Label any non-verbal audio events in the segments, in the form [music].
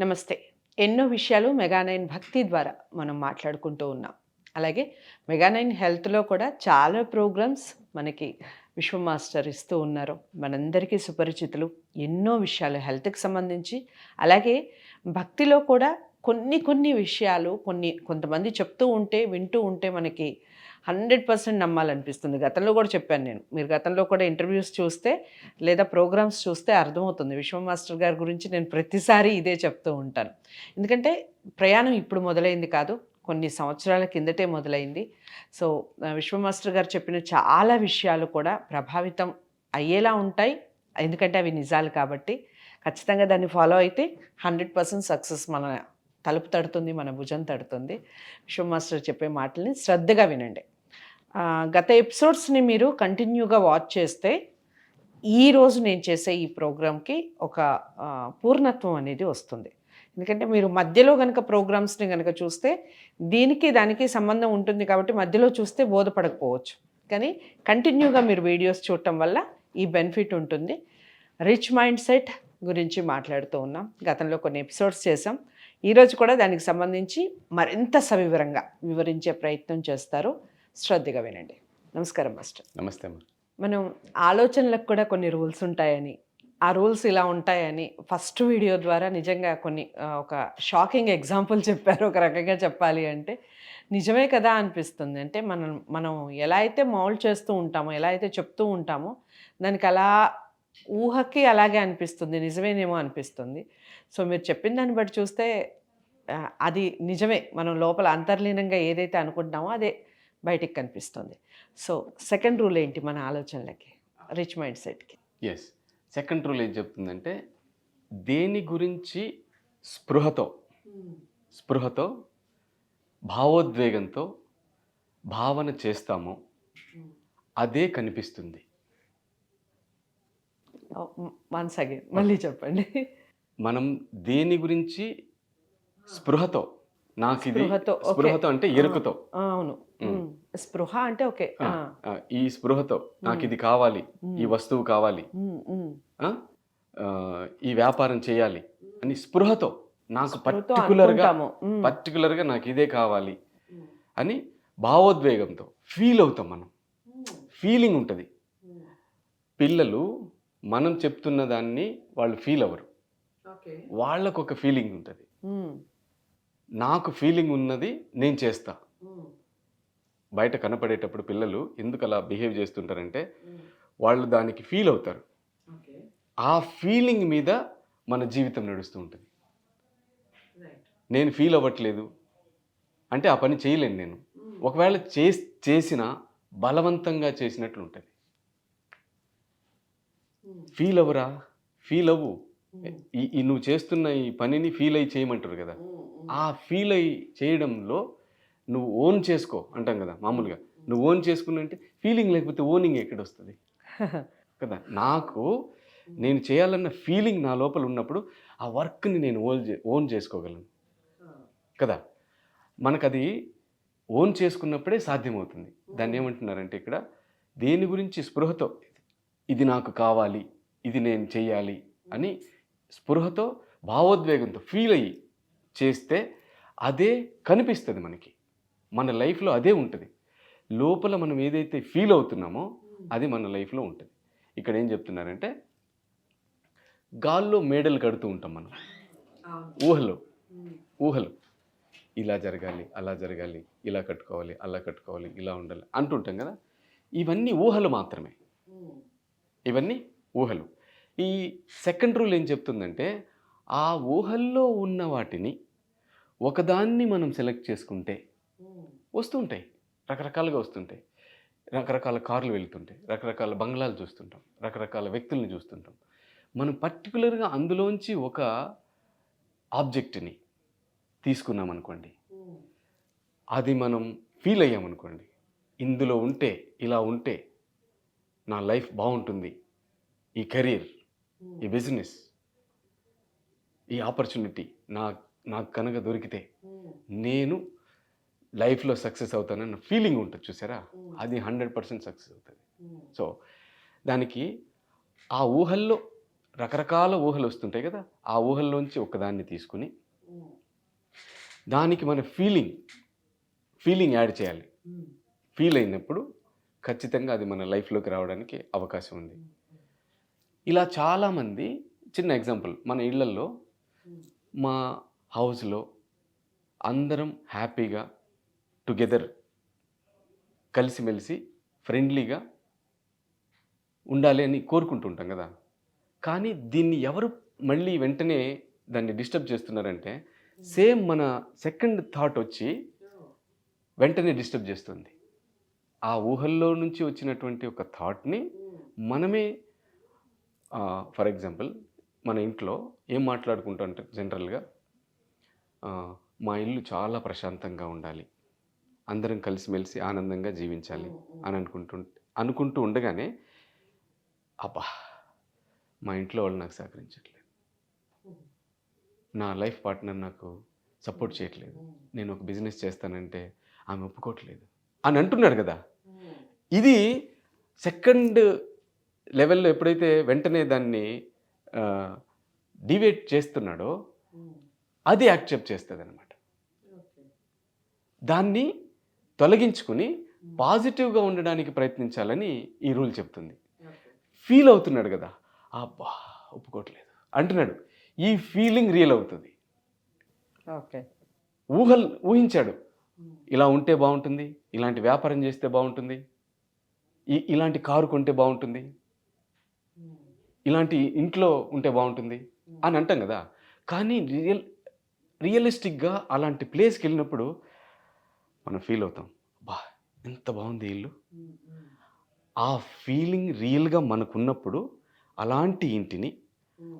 నమస్తే. ఎన్నో విషయాలు మెగానైన్ భక్తి ద్వారా మనం మాట్లాడుకుంటూ ఉన్నాం. అలాగే మెగానైన్ హెల్త్లో కూడా చాలా ప్రోగ్రామ్స్ మనకి విశ్వ మాస్టర్ ఇస్తూ ఉన్నారు. మనందరికీ సుపరిచితులు. ఎన్నో విషయాలు హెల్త్కి సంబంధించి. అలాగే భక్తిలో కూడా కొన్ని కొన్ని విషయాలు కొన్ని కొంతమంది చెప్తూ ఉంటే వింటూ ఉంటే మనకి హండ్రెడ్ పర్సెంట్ నమ్మాలనిపిస్తుంది. గతంలో కూడా చెప్పాను నేను. మీరు గతంలో కూడా ఇంటర్వ్యూస్ చూస్తే లేదా ప్రోగ్రామ్స్ చూస్తే అర్థమవుతుంది. విశ్వ మాస్టర్ గారి గురించి నేను ప్రతిసారి ఇదే చెప్తూ ఉంటాను. ఎందుకంటే ప్రయాణం ఇప్పుడు మొదలైంది కాదు. కొన్ని సంవత్సరాల కిందటే మొదలైంది. సో విశ్వమాస్టర్ విశ్వ మాస్టర్ గారు చెప్పిన చాలా విషయాలు కూడా ప్రభావితం అయ్యేలా ఉంటాయి. ఎందుకంటే అవి నిజాలు కాబట్టి ఖచ్చితంగా దాన్ని ఫాలో అయితే హండ్రెడ్ పర్సెంట్ సక్సెస్ మన తలుపు తడుతుంది మన భుజం తడుతుంది. విశ్వ మాస్టర్ చెప్పే మాటల్ని శ్రద్ధగా వినండి. గత ఎపిసోడ్స్ని మీరు కంటిన్యూగా వాచ్ చేస్తే ఈ రోజు నేను చేసే ఈ ప్రోగ్రామ్కి ఒక పూర్ణత్వం అనేది వస్తుంది. ఎందుకంటే మీరు మధ్యలో కనుక ప్రోగ్రామ్స్ని కనుక చూస్తే దీనికి దానికి సంబంధం ఉంటుంది కాబట్టి మధ్యలో చూస్తే బోధపడకపోవచ్చు. కానీ కంటిన్యూగా మీరు వీడియోస్ చూడటం వల్ల ఈ బెనిఫిట్ ఉంటుంది. రిచ్ మైండ్ సెట్ గురించి మాట్లాడుతూ ఉన్నాం. గతంలో కొన్ని ఎపిసోడ్స్ చేసాం ఈరోజు కూడా దానికి సంబంధించి మరింత సవివరంగా వివరించే ప్రయత్నం చేస్తారు. శ్రద్ధగా వినండి. నమస్కారం మాస్టర్. నమస్తే మనం ఆలోచనలకు కూడా కొన్ని రూల్స్ ఉంటాయని ఆ రూల్స్ ఇలా ఉంటాయని ఫస్ట్ వీడియో ద్వారా నిజంగా కొన్ని ఒక షాకింగ్ ఎగ్జాంపుల్ చెప్పారు. ఒక రకంగా చెప్పాలి అంటే నిజమే కదా అనిపిస్తుంది. అంటే మనం మనం ఎలా అయితే మౌల్డ్ చేస్తూ ఉంటామో ఎలా అయితే చెప్తూ ఉంటామో దానికి అలా ఊహకి అలాగే అనిపిస్తుంది. నిజమేనేమో అనిపిస్తుంది. సో మీరు చెప్పిన దాన్ని బట్టి చూస్తే అది నిజమే. మనం లోపల అంతర్లీనంగా ఏదైతే అనుకుంటున్నామో అదే బయటికి కనిపిస్తుంది. సో సెకండ్ రూల్ ఏంటి మన ఆలోచనలకి? రిచ్ మైండ్ సెట్కి. ఎస్ సెకండ్ రూల్ ఏం చెప్తుందంటే దేని గురించి స్పృహతో స్పృహతో భావోద్వేగంతో భావన చేస్తామో అదే కనిపిస్తుంది. వన్స్ అగైన్ మళ్ళీ చెప్పండి. మనం దేని గురించి? స్పృహతో. నాకు ఇది స్పృహతో, అంటే ఎరుకతో అవును. స్పృహ అంటే ఓకే. ఈ స్పృహతో. నాకు ఇది కావాలి. ఈ వస్తువు కావాలి. ఈ వ్యాపారం చేయాలి అని స్పృహతో. నాకు పర్టికులర్గా. పర్టికులర్గా నాకు ఇదే కావాలి అని భావోద్వేగంతో ఫీల్ అవుతాం మనం. ఫీలింగ్ ఉంటుంది. పిల్లలు మనం చెప్తున్న దాన్ని వాళ్ళు ఫీల్ అవ్వరు. వాళ్ళకు ఒక ఫీలింగ్ ఉంటుంది. నాకు ఫీలింగ్ ఉన్నది నేను చేస్తా. బయట కనపడేటప్పుడు పిల్లలు ఎందుకు అలా బిహేవ్ చేస్తుంటారంటే వాళ్ళు దానికి ఫీల్ అవుతారు. ఆ ఫీలింగ్ మీద మన జీవితం నడుస్తూ ఉంటుంది. నేను ఫీల్ అవ్వట్లేదు. అంటే ఆ పని చేయలేను నేను. ఒకవేళ చే చేసిన బలవంతంగా చేసినట్లు ఉంటుంది ఫీల్ అవ్వరా? ఫీల్ అవ్వు. ఈ నువ్వు చేస్తున్న ఈ పనిని ఫీల్ అయ్యి చేయమంటారు కదా. ఆ ఫీల్ అయ్యి చేయడంలో నువ్వు ఓన్ చేసుకో అంటాం కదా మామూలుగా. నువ్వు ఓన్ చేసుకున్నంటే ఫీలింగ్ లేకపోతే ఓనింగ్ ఎక్కడ వస్తుంది [laughs] కదా నాకు నేను చేయాలన్న ఫీలింగ్ నా లోపల ఉన్నప్పుడు ఆ వర్క్ని నేను ఓన్ చే ఓన్ చేసుకోగలను. కదా మనకు అది ఓన్ చేసుకున్నప్పుడే సాధ్యమవుతుంది. దాన్ని ఏమంటున్నారంటే ఇక్కడ దేని గురించి స్పృహతో ఇది నాకు కావాలి ఇది నేను చేయాలి అని స్పృహతో భావోద్వేగంతో ఫీల్ అయ్యి చేస్తే అదే కనిపిస్తుంది మనకి. మన లైఫ్లో అదే ఉంటుంది. లోపల మనం ఏదైతే ఫీల్ అవుతున్నామో అది మన లైఫ్లో ఉంటుంది. ఇక్కడ ఏం చెప్తున్నారంటే గాల్లో మేడలు కడుతూ ఉంటాం మనం. ఊహలో. ఊహలు. ఇలా జరగాలి అలా జరగాలి ఇలా కట్టుకోవాలి అలా కట్టుకోవాలి ఇలా ఉండాలి అంటుంటాం కదా. ఇవన్నీ ఊహలు మాత్రమే. ఇవన్నీ ఊహలు. ఈ సెకండ్ రూల్ ఏం చెప్తుందంటే ఆ ఊహల్లో ఉన్న వాటిని ఒకదాన్ని మనం సెలెక్ట్ చేసుకుంటే వస్తుంటాయి. రకరకాలుగా వస్తుంటాయి. రకరకాల కార్లు వెళ్తుంటాయి. రకరకాల బంగ్లాలు చూస్తుంటాం. రకరకాల వ్యక్తుల్ని చూస్తుంటాం. మనం పర్టికులర్గా అందులోంచి ఒక ఆబ్జెక్ట్ని తీసుకున్నాం అనుకోండి. అది మనం ఫీల్ అయ్యామనుకోండి. ఇందులో ఉంటే ఇలా ఉంటే నా లైఫ్ బాగుంటుంది. ఈ కెరీర్ ఈ బిజినెస్ ఈ ఆపర్చునిటీ నా నాకు కనుక దొరికితే నేను లైఫ్లో సక్సెస్ అవుతానన్న ఫీలింగ్ ఉంటుంది చూసారా? అది హండ్రెడ్ పర్సెంట్ సక్సెస్ అవుతుంది. సో దానికి ఆ ఊహల్లో రకరకాల ఊహలు వస్తుంటాయి కదా? ఆ ఊహల్లోంచి ఒకదాన్ని తీసుకుని దానికి మన ఫీలింగ్ ఫీలింగ్ యాడ్ చేయాలి. ఫీల్ అయినప్పుడు ఖచ్చితంగా అది మన లైఫ్లోకి రావడానికి అవకాశం ఉంది. ఇలా చాలామంది చిన్న ఎగ్జాంపుల్ మన ఇళ్ళల్లో మా హౌస్లో అందరం హ్యాపీగా టుగెదర్ కలిసిమెలిసి ఫ్రెండ్లీగా ఉండాలి అని కోరుకుంటుంటాం కదా. కానీ దీన్ని ఎవరు మళ్ళీ వెంటనే దాన్ని డిస్టర్బ్ చేస్తున్నారంటే సేమ్ మన సెకండ్ థాట్ వచ్చి వెంటనే డిస్టర్బ్ చేస్తుంది. ఆ ఊహల్లో నుంచి వచ్చినటువంటి ఒక థాట్ని మనమే ఫర్ ఎగ్జాంపుల్ మన ఇంట్లో ఏం మాట్లాడుకుంటాం అంటే జనరల్గా మా ఇల్లు చాలా ప్రశాంతంగా ఉండాలి. అందరం కలిసిమెలిసి ఆనందంగా జీవించాలి అని అనుకుంటు అనుకుంటూ ఉండగానే అబ్బా! మా ఇంట్లో వాళ్ళు నాకు సహకరించట్లేదు. నా లైఫ్ పార్ట్నర్ నాకు సపోర్ట్ చేయట్లేదు. నేను ఒక బిజినెస్ చేస్తానంటే ఆమె ఒప్పుకోవట్లేదు అని అంటున్నాడు కదా? ఇది సెకండ్ లెవెల్లో ఎప్పుడైతే వెంటనే దాన్ని డివేట్ చేస్తున్నాడో అది యాక్సెప్ట్ చేస్తుంది అనమాట దాన్ని తొలగించుకుని పాజిటివ్గా ఉండడానికి ప్రయత్నించాలని ఈ రూల్ చెప్తుంది. ఫీల్ అవుతున్నాడు కదా అబ్బా ఒప్పుకోవట్లేదు. అంటున్నాడు ఈ ఫీలింగ్ రియల్ అవుతుంది. ఓకే. ఊహల్ ఊహించాడు ఇలా ఉంటే బాగుంటుంది ఇలాంటి వ్యాపారం చేస్తే బాగుంటుంది ఇలాంటి కారు కొంటే బాగుంటుంది ఇలాంటి ఇంట్లో ఉంటే బాగుంటుంది అని అంటాం కదా. కానీ రియల్ రియలిస్టిక్గా అలాంటి ప్లేస్కి వెళ్ళినప్పుడు మనం ఫీల్ అవుతాం. బా ఎంత బాగుంది ఇల్లు. ఆ ఫీలింగ్ రియల్గా మనకున్నప్పుడు అలాంటి ఇంటిని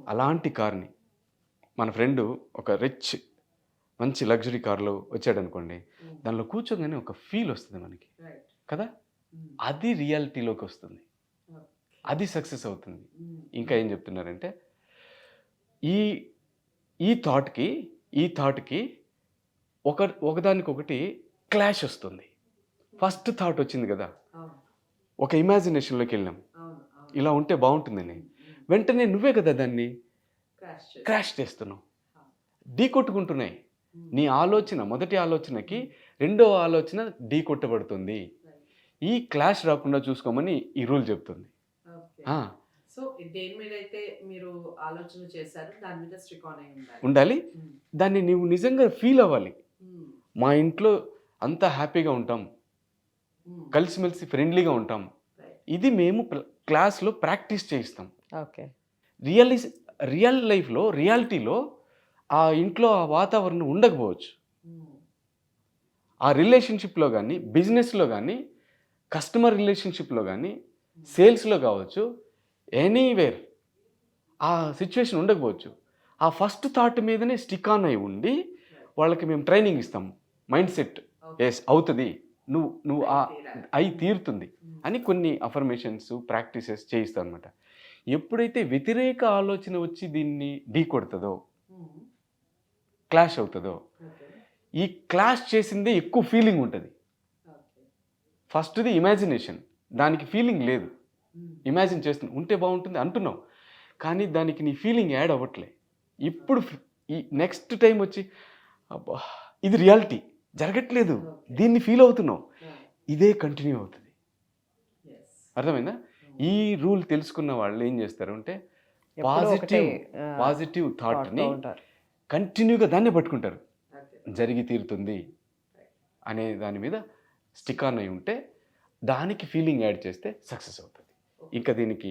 అలాంటి కార్ని మన ఫ్రెండ్ ఒక రిచ్ మంచి లగ్జరీ కార్లో వచ్చాడు అనుకోండి దానిలో కూర్చోగానే ఒక ఫీల్ వస్తుంది మనకి. కదా? అది రియాలిటీలోకి వస్తుంది. అది సక్సెస్ అవుతుంది. ఇంకా ఏం చెప్తున్నారంటే ఈ ఈ థాట్కి ఈ థాట్కి ఒక ఒకదానికొకటి క్లాష్ వస్తుంది. ఫస్ట్ థాట్ వచ్చింది కదా. ఒక ఇమాజినేషన్లోకి వెళ్ళాం ఇలా ఉంటే బాగుంటుందని వెంటనే నువ్వే కదా దాన్ని క్రాష్ చేస్తున్నావు. ఢీ కొట్టుకుంటున్నాయి నీ ఆలోచన మొదటి ఆలోచనకి రెండో ఆలోచన ఢీ కొట్టబడుతుంది ఈ క్లాష్ రాకుండా చూసుకోమని ఈ రూల్ చెప్తుంది. సో దేని మీద అయితే మీరు ఆలోచన చేశారు దాని మీద అయి ఉండాలి. ఉండాలి. దాన్ని నువ్వు నిజంగా ఫీల్ అవ్వాలి. మా ఇంట్లో అంతా హ్యాపీగా ఉంటాం. కలిసిమెలిసి ఫ్రెండ్లీగా ఉంటాం. ఇది మేము క్లాస్లో ప్రాక్టీస్ చేయిస్తాం. ఓకే. రియలి రియల్ లైఫ్లో రియాలిటీలో ఆ ఇంట్లో ఆ వాతావరణం ఉండకపోవచ్చు. ఆ రిలేషన్షిప్లో కానీ బిజినెస్లో కానీ కస్టమర్ రిలేషన్షిప్లో కానీ సేల్స్లో కావచ్చు ఎనీవేర్ ఆ సిచ్యువేషన్ ఉండకపోవచ్చు. ఆ ఫస్ట్ థాట్ మీదనే స్టిక్ ఆన్ అయి ఉండి వాళ్ళకి మేము ట్రైనింగ్ ఇస్తాం. Mind set. ఎస్ అవుతుంది. నువ్వు నువ్వు ఆ అయి తీరుతుంది అని కొన్ని అఫర్మేషన్స్ ప్రాక్టీసెస్ చేయిస్తాం అనమాట ఎప్పుడైతే వ్యతిరేక ఆలోచన వచ్చి దీన్ని ఢీ కొడుతుందో క్లాష్ అవుతుందో ఈ క్లాష్ చేసిందే ఎక్కువ ఫీలింగ్ ఉంటుంది. ఫస్ట్ది ఇమాజినేషన్. దానికి ఫీలింగ్ లేదు. ఇమాజిన్ చేస్తుంది ఉంటే బాగుంటుంది అంటున్నావు. కానీ దానికి నీ ఫీలింగ్ యాడ్ అవ్వట్లే. ఇప్పుడు ఫ్- ఈ నెక్స్ట్ టైం వచ్చి అబ్బా ఇది రియాలిటీ జరగట్లేదు. దీన్ని ఫీల్ అవుతున్నావు. ఇదే కంటిన్యూ అవుతుంది. అర్థమైందా? ఈ రూల్ తెలుసుకున్న వాళ్ళు ఏం చేస్తారు అంటే పాజిటివ్ పాజిటివ్ థాట్ని కంటిన్యూగా దాన్నే పట్టుకుంటారు. జరిగి తీరుతుంది అనే దాని మీద స్టిక్ ఆన్ అయి ఉంటే దానికి ఫీలింగ్ యాడ్ చేస్తే సక్సెస్ అవుతుంది. ఇంకా దీనికి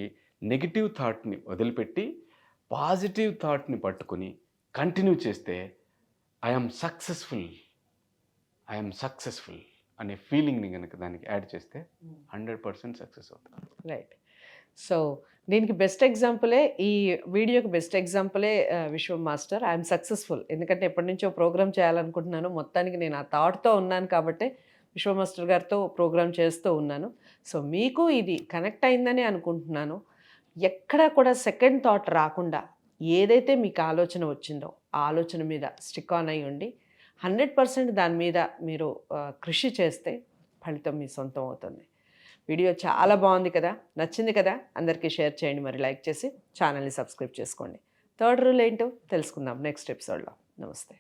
నెగిటివ్ థాట్ని వదిలిపెట్టి పాజిటివ్ థాట్ని పట్టుకొని కంటిన్యూ చేస్తే ఐఎమ్ సక్సెస్ఫుల్ ఐఎమ్ సక్సెస్ఫుల్ అనే ఫీలింగ్ని కనుక దానికి యాడ్ చేస్తే హండ్రెడ్ పర్సెంట్ సక్సెస్ అవుతుంది. రైట్ సో దీనికి బెస్ట్ ఎగ్జాంపులే ఈ వీడియోకి బెస్ట్ ఎగ్జాంపులే విశ్వం మాస్టర్. ఐఎమ్ సక్సెస్ఫుల్ ఎందుకంటే ఎప్పటి నుంచో ప్రోగ్రామ్ చేయాలనుకుంటున్నాను. మొత్తానికి నేను ఆ థాట్తో ఉన్నాను కాబట్టి విశ్వమాస్టర్ గారితో ప్రోగ్రామ్ చేస్తూ ఉన్నాను. సో మీకు ఇది కనెక్ట్ అయిందని అనుకుంటున్నాను. ఎక్కడా కూడా సెకండ్ థాట్ రాకుండా ఏదైతే మీకు ఆలోచన వచ్చిందో ఆ ఆలోచన మీద స్టిక్ ఆన్ అయి ఉండి హండ్రెడ్ పర్సెంట్ దాని మీద మీరు కృషి చేస్తే ఫలితం మీ సొంతం అవుతుంది. వీడియో చాలా బాగుంది కదా నచ్చింది కదా అందరికీ షేర్ చేయండి మరి లైక్ చేసి ఛానల్ని సబ్స్క్రైబ్ చేసుకోండి. థర్డ్ రూల్ ఏంటో తెలుసుకుందాం నెక్స్ట్ ఎపిసోడ్లో. నమస్తే.